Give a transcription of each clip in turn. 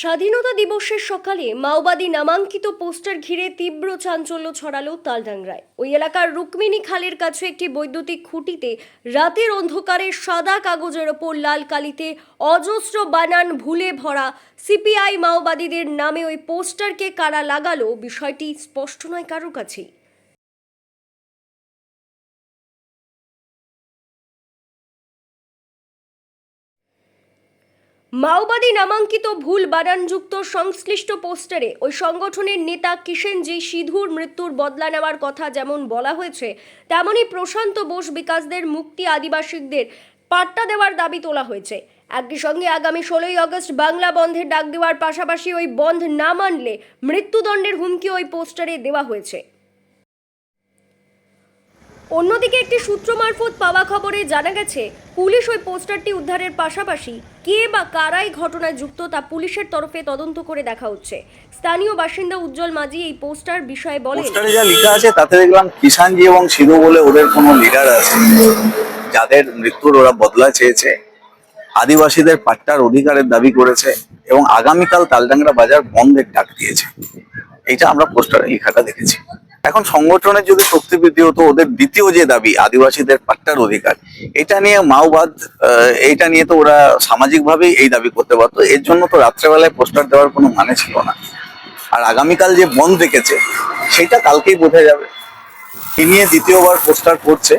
স্বাধীনতা দিবসের সকালে মাওবাদী নামাঙ্কিত পোস্টার ঘিরে তীব্র চাঞ্চল্য ছড়ালো তালডাংরায়। ওই এলাকার রুক্মিণী খালের কাছে একটি বৈদ্যুতিক খুঁটিতে রাতের অন্ধকারে সাদা কাগজের ওপর লাল কালিতে অজস্র বানান ভুলে ভরা সিপিআই মাওবাদীদের নামে ওই পোস্টারকে কারা লাগালো বিষয়টি স্পষ্ট নয় কারোর কাছেই। মাওবাদী নামাঙ্কিত ভুল বানানযুক্ত সংশ্লিষ্ট পোস্টারে ওই সংগঠনের নেতা কিষেনজি সিধুর মৃত্যুর বদলা নেওয়ার কথা যেমন বলা হয়েছে, তেমনই প্রশান্ত বোস বিকাশদের মুক্তি আদিবাসীদের পাট্টা দেওয়ার দাবি তোলা হয়েছে। একই সঙ্গে আগামী ষোলোই আগস্ট বাংলা বন্ধের ডাক দেওয়ার পাশাপাশি ওই বন্ধ না মানলে মৃত্যুদণ্ডের হুমকি ওই পোস্টারে দেওয়া হয়েছে। অন্যদিকে একটি সূত্র মারফত পাওয়া খবরে জানা গেছে, পুলিশ ওই পোস্টারটি উদ্ধারের পাশাপাশি কে বা কারাই ঘটনায় যুক্ত তা পুলিশের তরফে তদন্ত করে দেখা হচ্ছে। স্থানীয় বাসিন্দা উজ্জ্বল মাঝি এই পোস্টার বিষয়ে বলেন পোস্টারে যা লেখা আছে, তাতে দেখলাম কিষানজি এবং সিধু বলে ওদের কোনো লিডার আছে। যাদের মৃত্যুর ওরা বদলা চেয়েছে। আদিবাসীদের পাট্টার অধিকারের দাবি করেছে এবং আগামীকাল তালডাংরা বাজার বন্ধের ডাক দিয়েছে। এইটা আমরা পোস্টারে লেখাটা দেখেছি। এখন সংগঠনের যদি শক্তি বৃদ্ধি হতো, ওদের দ্বিতীয় যে দাবি, আদিবাসীদের পাট্টার অধিকার, এটা নিয়ে মাওবাদ এইটা নিয়ে তো ওরা সামাজিকভাবেই এই দাবি করতে পারতো। এর জন্য তো রাত্রেবেলায় পোস্টার দেওয়ার কোনো মানে ছিল না। আর আগামীকাল যে বন্ধ দেখেছে সেটা কালকেই বোঝা যাবে। এ নিয়ে দ্বিতীয়বার পোস্টার করছে,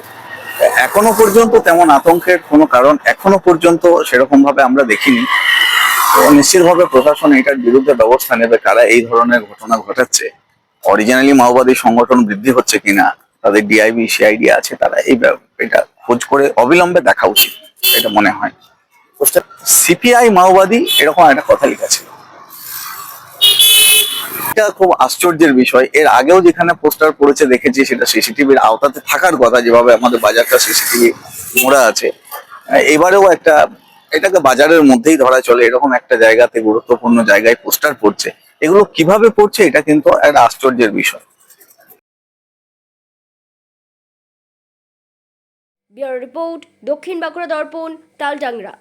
এখনও পর্যন্ত তেমন আতঙ্কের কোনো কারণ এখনও পর্যন্ত সেরকম ভাবে আমরা দেখিনি। নিশ্চিতভাবে প্রশাসন এটার বিরুদ্ধে ব্যবস্থা নেবে, কারা এই ধরনের ঘটনা ঘটাচ্ছে। অরিজিনালি মাওবাদী সংগঠন বৃদ্ধি হচ্ছে কিনা তাদের ডিআইবি সিআইডি আছে তারা এই এটা খোঁজ করে অবিলম্বে দেখা উচিত এটা মনে হয়। সিপিআই মাওবাদী এরকম একটা কথা লেখা ছিল এটা খুব আশ্চর্যের বিষয়। এর আগেও যেখানে পোস্টার পড়েছে দেখেছি সেটা সিসিটিভির আওতাতে থাকার কথা যেভাবে আমাদের বাজারটা সিসিটিভি মোড়া আছে। এবারেও একটা এটাকে বাজারের মধ্যেই ধরা চলে এরকম একটা জায়গাতে গুরুত্বপূর্ণ জায়গায় পোস্টার পড়ছে। এগুলো কীভাবে পড়ছে এটা কিন্তু একটা আশ্চর্যের বিষয়। রিপোর্ট দক্ষিণ বাঁকুড়া দর্পণ তালডাংরা